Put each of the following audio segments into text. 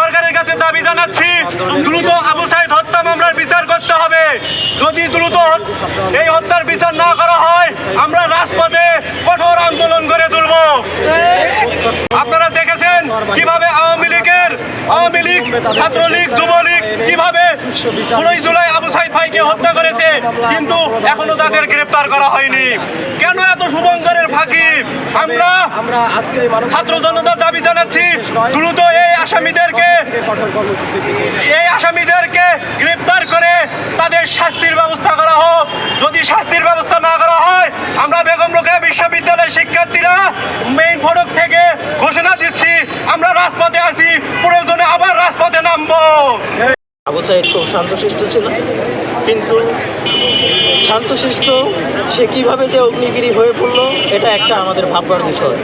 সরকারের কাছে দাবি জানাচ্ছি, দ্রুত আবু সাইদ হত্যা বিচার করতে হবে। যদি দ্রুত এই হত্যার বিচার না করা হয়, আমরা রাজপথে কঠোর আন্দোলন করে তুলব। আপনারা দেখেছেন কীভাবে আওয়ামী আওয়ামী লীগ, ছাত্রলীগ, যুবলীগ কীভাবে ষোলোই জুলাই আবু সাইদ ভাইকে হত্যা করেছে, কিন্তু এখনও তাদের গ্রেপ্তার করা হয়নি। কেন এত শুভঙ্করের ফাঁকি? আমরা ছাত্র জনতার দাবি জানাচ্ছি, দ্রুত এই আসামিদেরকে এই আসামিদেরকে গ্রেপ্তার করে তাদের শাস্তির ব্যবস্থা করা হোক। যদি শাস্তির ব্যবস্থা না করা হয়, আমরা বেগম রোকেয়া বিশ্ববিদ্যালয়ের শিক্ষার্থীরা মেইন ফটক থেকে ঘোষণা আবু খুব শান্তশিষ্ট ছিল। কিন্তু শান্তশিষ্ট, সে কীভাবে যে অগ্নিগিরি হয়ে পড়ল, এটা একটা আমাদের ভাববার বিষয়।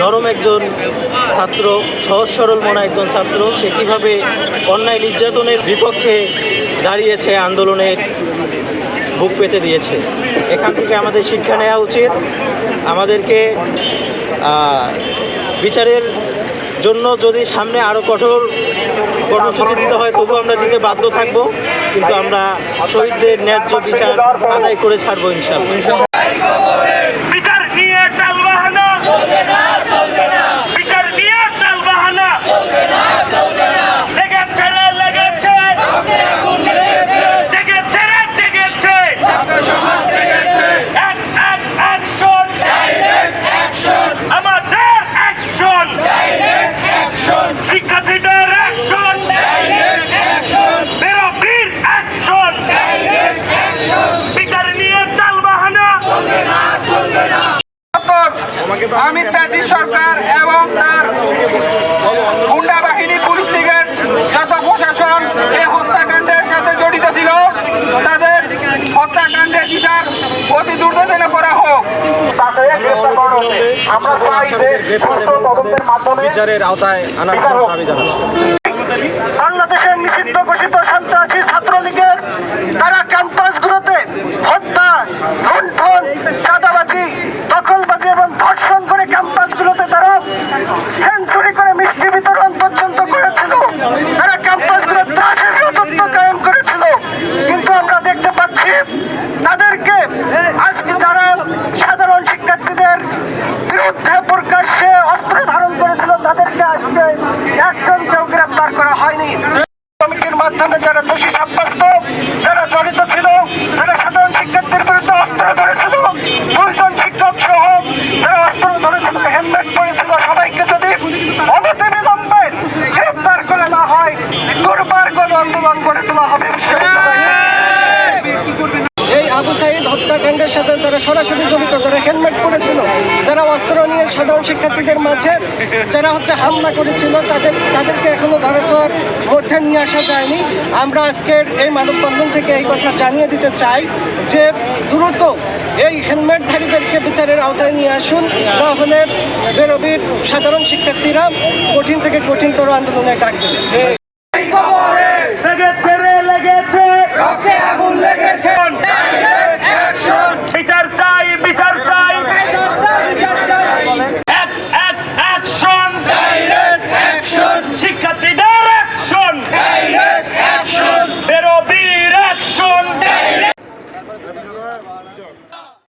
নরম একজন ছাত্র, সহজ সরল মনা একজন ছাত্র, সে কীভাবে অন্যায় নির্যাতনের বিপক্ষে দাঁড়িয়েছে আন্দোলনের বুক পেতে দিয়েছে। এখান থেকে আমাদের শিক্ষা নেওয়া উচিত। আমাদেরকে বিচারের জন্য যদি সামনে আরও কঠোর কর্মসূচি দিতে হয় তবু আমরা দিতে বাধ্য থাকব। কিন্তু আমরা শহীদদের ন্যায্য বিচার আদায় করে ছাড়বো ইনশাল্লাহ বিচার নিয়ে টাল বাহানা বিচার নিয়ে টাল বাহানা লেগেছে রে লেগেছে জেগেছে রে জেগেছে এক এক অ্যাকশন আমাদের অ্যাকশন শিক্ষার্থীদের অ্যাকশন বেরোবির অ্যাকশন বিচার নিয়ে টাল বাহানা আমি প্যাসি সরকার এবং তার গুন্ডা বাহিনী পুলিশ লীগের যত প্রশাসন এই হত্যাকাণ্ডের সাথে জড়িত ছিল। তাদের হত্যাকাণ্ডের বিচার অতি দ্রুত যেন করা হোক বিচারের আওতায় আনার জন্য দাবি জানাচ্ছি। বাংলাদেশের নিষিদ্ধ ঘোষিত সন্ত্রাসী ছাত্রলীগের তারা ক্যাম্পাসগুলোতে হত্যা লুণ্ঠন চাঁদাবাজি ধর্ষণ করে ক্যাম্পাসগুলোতে তারা সেঞ্চুরি করে মিষ্টি বিতরণ পর্যন্ত করেছিল। তারা ক্যাম্পাসগুলো ত্রাসের রাজত্ব কায়েম করেছিল। কিন্তু আমরা দেখতে পাচ্ছি তাদেরকে আজকে যারা সাধারণ শিক্ষার্থীদের বিরুদ্ধে প্রকাশ্যে অস্ত্র ধারণ করেছিল, তাদেরকে আজকে একজনকেও গ্রেপ্তার করা হয়নি। কমিটির মাধ্যমে যারা দোষী সাব্যস্ত, যারা জড়িত ছিল, তারা সাধারণ শিক্ষার্থীর বিরুদ্ধে অস্ত্র অনতি গ্রেপ্তার করে না হয়। দুর্বার গণ আন্দোলন গড়ে তোলা হবে বিশ্ববিদ্যালয়ে এই আবু সাইদ হত্যাকাণ্ডের সাথে যারা সরাসরি জড়িত, যারা হেলমেট পরেছিল, যারা অস্ত্র নিয়ে সাধারণ শিক্ষার্থীদের মাঝে যারা হচ্ছে হামলা করেছিল, তাদের, তাদেরকে এখনও ধরাছোঁয়ার মধ্যে নিয়ে আসা যায়নি। আমরা আজকের এই মানববন্ধন থেকে এই কথা জানিয়ে দিতে চাই যে দ্রুত এই হেলমেটধারীদেরকে বিচারের আওতায় নিয়ে আসুন তাহলে বেরোবির সাধারণ শিক্ষার্থীরা কঠিন থেকে কঠিনতর আন্দোলনে ডাক দেবে।